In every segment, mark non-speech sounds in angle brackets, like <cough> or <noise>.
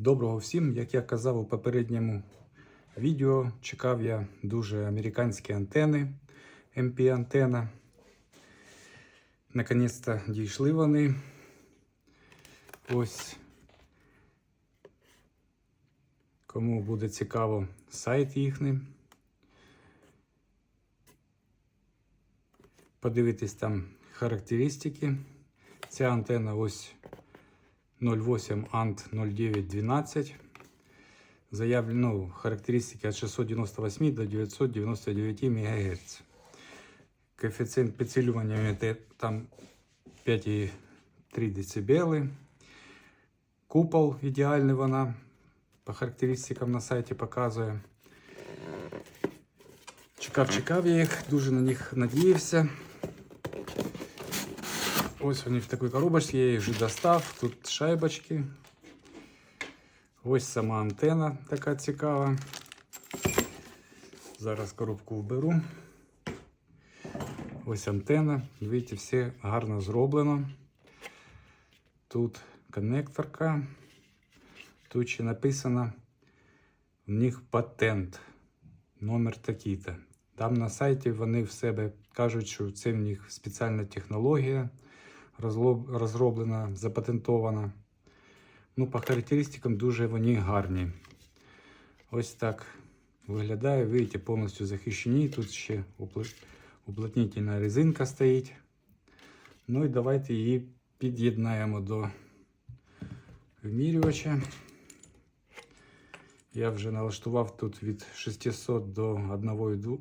Доброго всім, як я казав у попередньому відео, чекав я дуже американські антени, MP антена. Наконець-то дійшли вони. Ось. Кому буде цікаво сайт їхній. Подивитись там характеристики. Ця антенна ось 08 ANT 0912. Заявлено характеристики від 698 до 999 МГц. Коефіцієнт підсилювання це там 5,3 дБ. Купол ідеальний вона. По характеристикам на сайті показує. Чекав, чекав я їх, дуже на них надіявся. Ось вони в такій коробочці, я їх вже достав. Тут шайбочки. Ось сама антена така цікава. Зараз коробку вберу. Ось антена. Бачите, все гарно зроблено. Тут коннекторка. Тут ще написано в них патент. Номер такий-то. Там на сайті вони в себе кажуть, що це в них спеціальна технологія розроблена, запатентована. Ну, по характеристикам дуже вони гарні. Ось так виглядає. Видите, повністю захищені. Тут ще уплотнительна резинка стоїть. Ну і давайте її під'єднаємо до вимірювача. Я вже налаштував тут від 600 до 1,2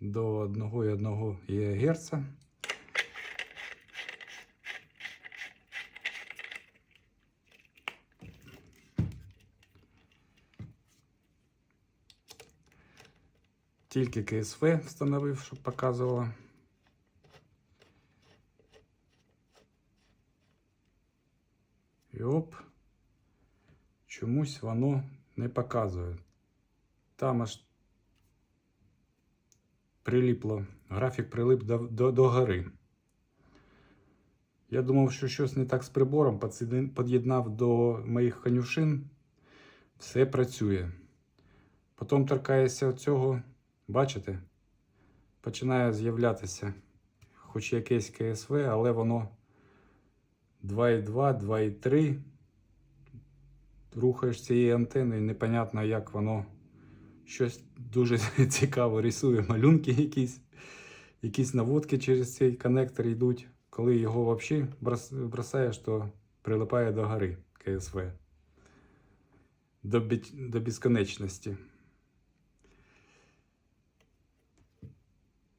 до 1,1 ГГц. Тільки КСВ встановив, щоб показувало. І оп, чомусь воно не показує. Там аж приліпло, графік прилип до, до, до гори. Я думав, що щось не так з прибором, під'єднав до моїх конюшин, все працює. Потім торкаєшся цього, бачите? Починає з'являтися хоч якесь КСВ, але воно 2,2, 2,3. Рухаєш цією антеною, непонятно, як воно щось дуже <laughs> цікаво рисує, малюнки якісь, якісь наводки через цей коннектор йдуть. Коли його взагалі бросаєш, то прилипає до гори КСВ. До, бі- до безконечності.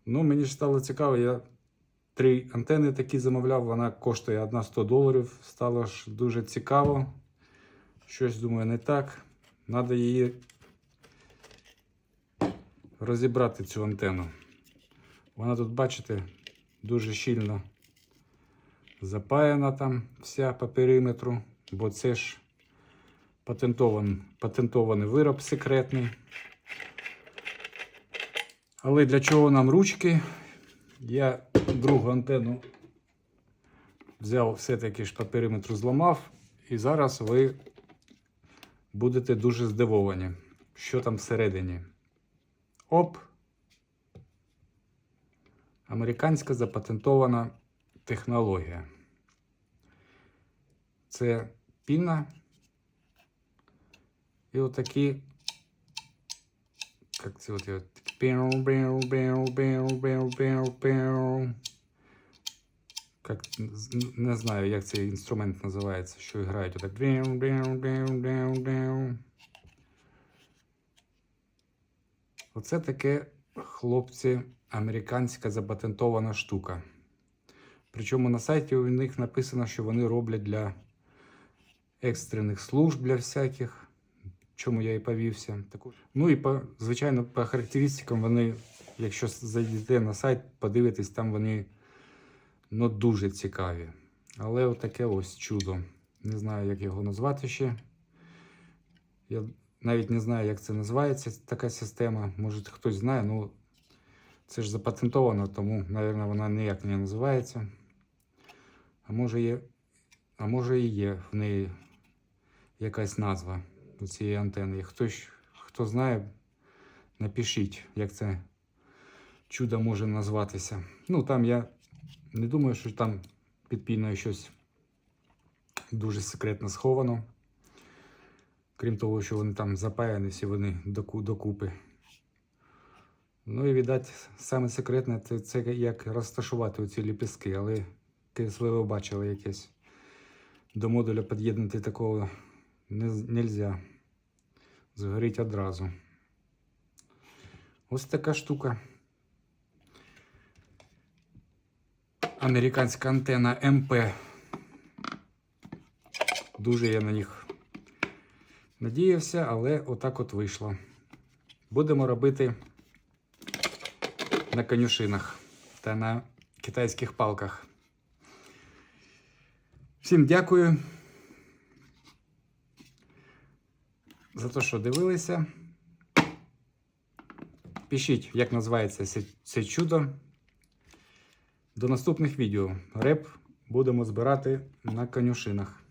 Ну, мені ж стало цікаво, я три антени такі замовляв, вона коштує одна 100 доларів. Стало ж дуже цікаво. Щось думаю не так. Треба її розібрати цю антенну. Вона тут, бачите, дуже щільно запаяна там вся по периметру, бо це ж патентован, патентований вироб секретний. Але для чого нам ручки? Я другу антенну взяв все-таки ж по периметру зламав, і зараз ви будете дуже здивовані, що там всередині. Оп! Американська запатентована технологія. Це піна. І отакі как це от Как, не знаю, як цей інструмент називається, що грають отак. Оце таке, хлопці, американська запатентована штука. Причому на сайті у них написано, що вони роблять для екстрених служб для всяких чому я і повівся. Ну і по, звичайно, по характеристикам вони, якщо зайдете на сайт, подивитесь, там вони ну, дуже цікаві. Але отаке ось чудо. Не знаю, як його назвати ще. Я навіть не знаю, як це називається, така система. Може, хтось знає, ну це ж запатентовано, тому, мабуть, вона ніяк не називається. А може є, а може і є в неї якась назва. Цієї антени. Хтось, хто знає, напишіть, як це чудо може назватися. Ну, там я не думаю, що там під піною щось дуже секретно сховано. Крім того, що вони там запаяні, всі вони докупи. Ну і віддать, саме секретне це, це як розташувати оці ліпістки, але якесь ви бачили якесь. До модуля під'єднати такого не можна. Згорить одразу. Ось така штука. Американська антена МП. Дуже я на них надіявся, але отак от вийшло. Будемо робити на конюшинах та на китайських палках. Всім дякую за те, що дивилися. Пишіть, як називається це, чудо. До наступних відео. Реп будемо збирати на конюшинах.